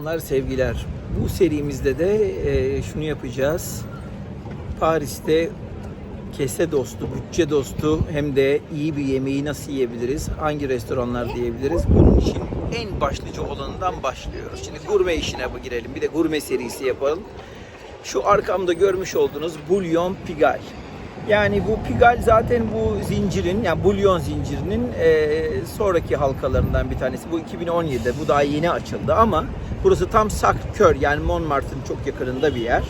Selamlar, sevgiler. Bu serimizde de e, şunu yapacağız. Paris'te kese dostu, bütçe dostu hem de iyi bir yemeği nasıl yiyebiliriz? Hangi restoranlar diyebiliriz? Bunun için en başlıca olanından başlıyoruz. Şimdi gurme işine bu girelim. Bir de gurme serisi yapalım. Şu arkamda görmüş olduğunuz Bullion Pigalle. Yani bu Pigalle zaten bu zincirin, yani bulyon zincirinin e, sonraki halkalarından bir tanesi. Bu 2017'de, bu daha yeni açıldı ama burası tam Sacré-Cœur yani Montmartre'ın çok yakınında bir yer.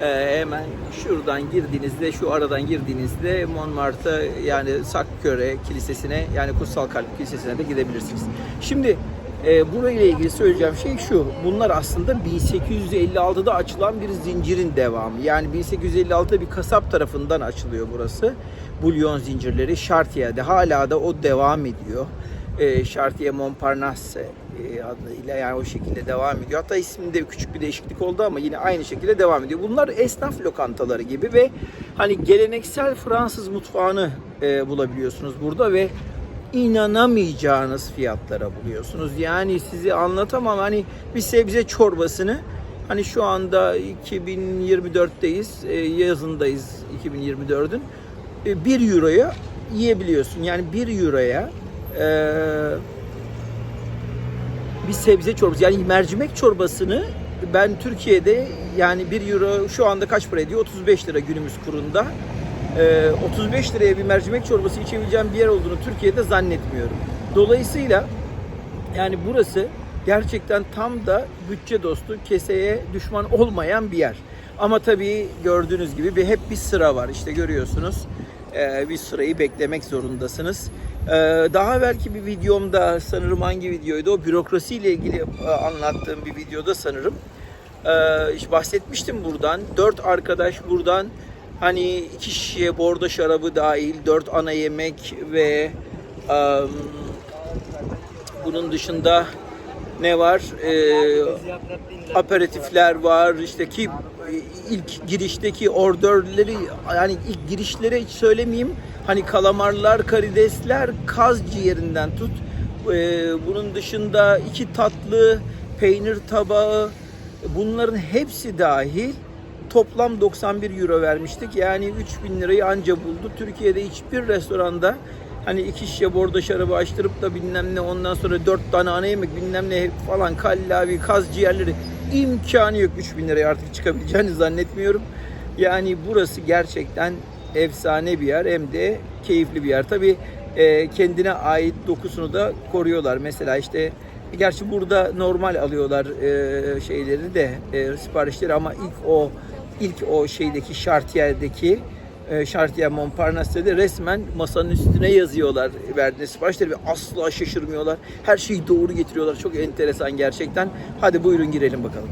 E, hemen şuradan girdiğinizde, şu aradan girdiğinizde Montmartre yani Sacré-Cœur'e kilisesine yani Kutsal Kalp Kilisesi'ne de gidebilirsiniz. Şimdi e, burayla ilgili söyleyeceğim şey şu. Bunlar aslında 1856'da açılan bir zincirin devamı. Yani 1856'da bir kasap tarafından açılıyor burası. Bulyon zincirleri Chartier'de hala da o devam ediyor. E, Chartier Montparnasse e, adıyla yani o şekilde devam ediyor. Hatta isminde küçük bir değişiklik oldu ama yine aynı şekilde devam ediyor. Bunlar esnaf lokantaları gibi ve hani geleneksel Fransız mutfağını e, bulabiliyorsunuz burada ve inanamayacağınız fiyatlara buluyorsunuz. Yani sizi anlatamam hani bir sebze çorbasını hani şu anda 2024'teyiz, e, yazındayız 2024'ün. 1 euroya yiyebiliyorsun. Yani 1 euroya e, bir sebze çorbası yani mercimek çorbasını ben Türkiye'de yani 1 euro şu anda kaç para ediyor? 35 lira günümüz kurunda. Ee, 35 liraya bir mercimek çorbası içebileceğim bir yer olduğunu Türkiye'de zannetmiyorum. Dolayısıyla yani burası gerçekten tam da bütçe dostu, keseye düşman olmayan bir yer. Ama tabii gördüğünüz gibi bir hep bir sıra var. İşte görüyorsunuz. Ee, bir sırayı beklemek zorundasınız. Ee, daha belki bir videomda sanırım hangi videoydu o bürokrasiyle ilgili e, anlattığım bir videoda sanırım ee, işte bahsetmiştim buradan. Dört arkadaş buradan hani iki şişe bordo şarabı dahil dört ana yemek ve em, bunun dışında ne var? Ee, aperatifler var. İşte ki ilk girişteki ordörleri yani ilk girişlere hiç söylemeyeyim. Hani kalamarlar, karidesler, kaz ciğerinden tut. Ee, bunun dışında iki tatlı, peynir tabağı, bunların hepsi dahil toplam 91 euro vermiştik. Yani 3000 lirayı anca buldu. Türkiye'de hiçbir restoranda hani iki şişe bordo şarabı açtırıp da bilmem ne ondan sonra dört tane ana yemek bilmem ne falan kallavi, kaz ciğerleri imkanı yok 3000 liraya artık çıkabileceğini zannetmiyorum. Yani burası gerçekten efsane bir yer hem de keyifli bir yer. Tabii e, kendine ait dokusunu da koruyorlar. Mesela işte gerçi burada normal alıyorlar e, şeyleri de e, siparişleri ama ilk o ilk o şeydeki Chartier'deki e, Chartier Montparnasse'de resmen masanın üstüne yazıyorlar verdiğiniz siparişleri ve asla şaşırmıyorlar. Her şeyi doğru getiriyorlar. Çok enteresan gerçekten. Hadi buyurun girelim bakalım.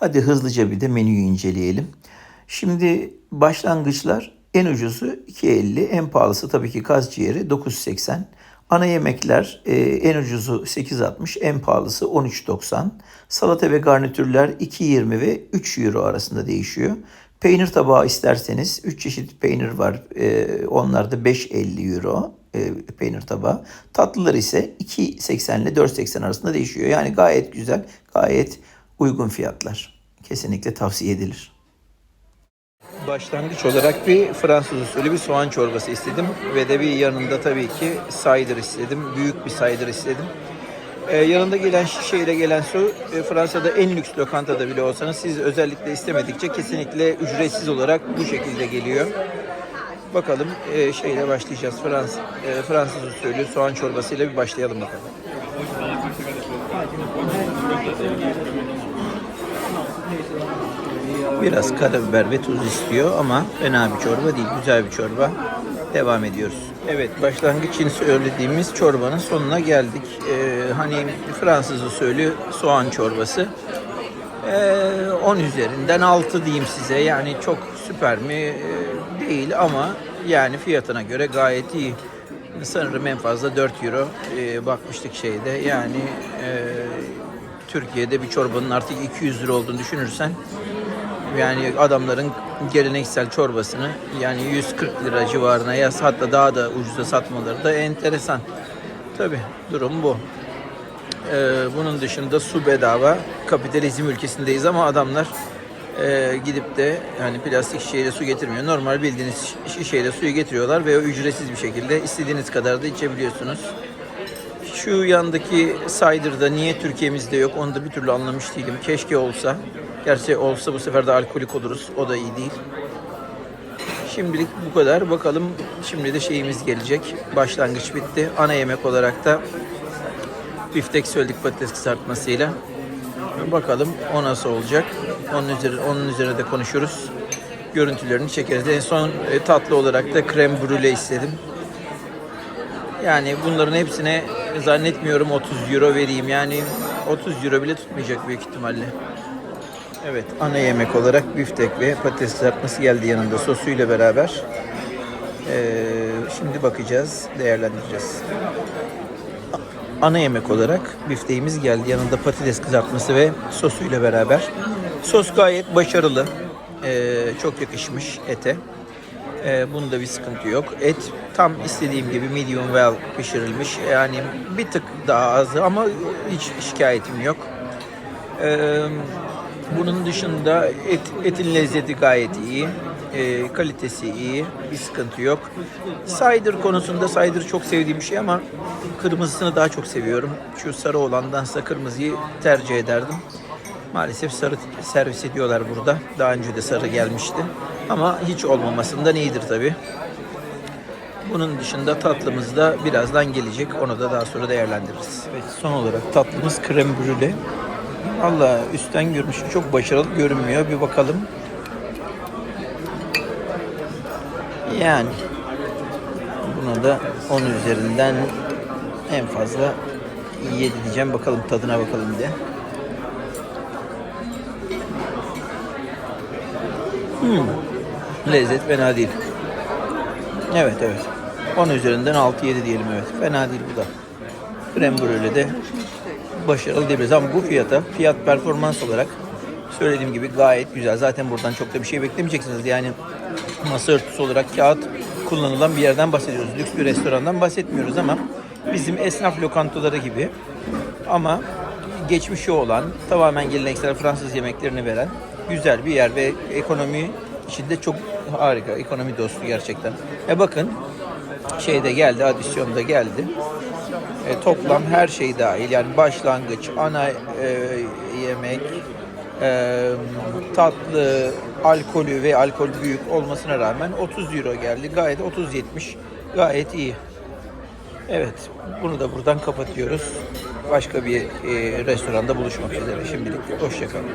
Hadi hızlıca bir de menüyü inceleyelim. Şimdi başlangıçlar en ucuzu 2.50, en pahalısı tabii ki kaz ciğeri 9.80. Ana yemekler e, en ucuzu 8.60, en pahalısı 13.90. Salata ve garnitürler 2.20 ve 3 euro arasında değişiyor. Peynir tabağı isterseniz 3 çeşit peynir var. E, onlar da 5.50 euro e, peynir tabağı. Tatlılar ise 2.80 ile 4.80 arasında değişiyor. Yani gayet güzel, gayet uygun fiyatlar. Kesinlikle tavsiye edilir. Başlangıç olarak bir Fransız usulü bir soğan çorbası istedim ve de bir yanında tabii ki cider istedim. Büyük bir cider istedim. Ee, yanında gelen şişeyle gelen su e, Fransa'da en lüks lokantada bile olsanız siz özellikle istemedikçe kesinlikle ücretsiz olarak bu şekilde geliyor. Bakalım e, şeyle başlayacağız. Frans, e, Fransız usulü soğan çorbasıyla bir başlayalım bakalım. Biraz karabiber ve tuz istiyor ama fena bir çorba değil. Güzel bir çorba. Devam ediyoruz. Evet başlangıç için söylediğimiz çorbanın sonuna geldik. Ee, hani Fransız usulü soğan çorbası. Ee, 10 üzerinden 6 diyeyim size. Yani çok süper mi Ee, değil ama yani fiyatına göre gayet iyi. Sanırım en fazla 4 euro ee, bakmıştık şeyde. Yani e, Türkiye'de bir çorbanın artık 200 lira olduğunu düşünürsen yani adamların geleneksel çorbasını yani 140 lira civarına ya hatta daha da ucuza satmaları da enteresan. Tabi durum bu. Ee, bunun dışında su bedava. Kapitalizm ülkesindeyiz ama adamlar e, gidip de hani plastik şişeyle su getirmiyor. Normal bildiğiniz şişeyle suyu getiriyorlar ve ücretsiz bir şekilde istediğiniz kadar da içebiliyorsunuz. Şu yandaki cider'da niye Türkiye'mizde yok onu da bir türlü anlamış değilim. Keşke olsa. Gerçi olsa bu sefer de alkolik oluruz. O da iyi değil. Şimdilik bu kadar. Bakalım şimdi de şeyimiz gelecek. Başlangıç bitti. Ana yemek olarak da biftek söyledik patates kızartmasıyla. Bakalım o nasıl olacak. Onun üzerine, onun üzerine de konuşuruz. Görüntülerini çekeriz. En son e, tatlı olarak da krem brûlée istedim. Yani bunların hepsine zannetmiyorum 30 euro vereyim. Yani 30 euro bile tutmayacak büyük ihtimalle. Evet ana yemek olarak biftek ve patates kızartması geldi yanında sosuyla beraber. Ee, şimdi bakacağız, değerlendireceğiz. Ana yemek olarak bifteğimiz geldi yanında patates kızartması ve sosuyla beraber. Sos gayet başarılı. Ee, çok yakışmış ete. Ee, bunda bir sıkıntı yok. Et tam istediğim gibi medium well pişirilmiş. Yani bir tık daha az ama hiç şikayetim yok. Ee, bunun dışında et, etin lezzeti gayet iyi. Ee, kalitesi iyi. Bir sıkıntı yok. Cider konusunda cider çok sevdiğim bir şey ama kırmızısını daha çok seviyorum. Şu sarı olandansa kırmızıyı tercih ederdim. Maalesef sarı servis ediyorlar burada. Daha önce de sarı gelmişti. Ama hiç olmamasından iyidir tabii. Bunun dışında tatlımız da birazdan gelecek. Onu da daha sonra değerlendiririz. Evet, son olarak tatlımız krem brûlée. Valla üstten görünüşü çok başarılı görünmüyor. Bir bakalım. Yani buna da 10 üzerinden en fazla 7 diyeceğim. Bakalım tadına bakalım de. Hmm. Lezzet fena değil. Evet evet. 10 üzerinden 6-7 diyelim evet. Fena değil bu da. Krem brûlée de başarılı diyebiliriz ama bu fiyata fiyat performans olarak söylediğim gibi gayet güzel. Zaten buradan çok da bir şey beklemeyeceksiniz. Yani masa örtüsü olarak kağıt kullanılan bir yerden bahsediyoruz. Lüks bir restorandan bahsetmiyoruz ama bizim esnaf lokantaları gibi ama geçmişi olan tamamen geleneksel Fransız yemeklerini veren güzel bir yer ve ekonomi içinde çok harika. Ekonomi dostu gerçekten. E bakın şeyde geldi, adisyonda geldi. E, toplam her şey dahil yani başlangıç, ana e, yemek, e, tatlı, alkolü ve alkol büyük olmasına rağmen 30 euro geldi. Gayet 30-70 gayet iyi. Evet bunu da buradan kapatıyoruz. Başka bir e, restoranda buluşmak üzere şimdilik. Hoşçakalın.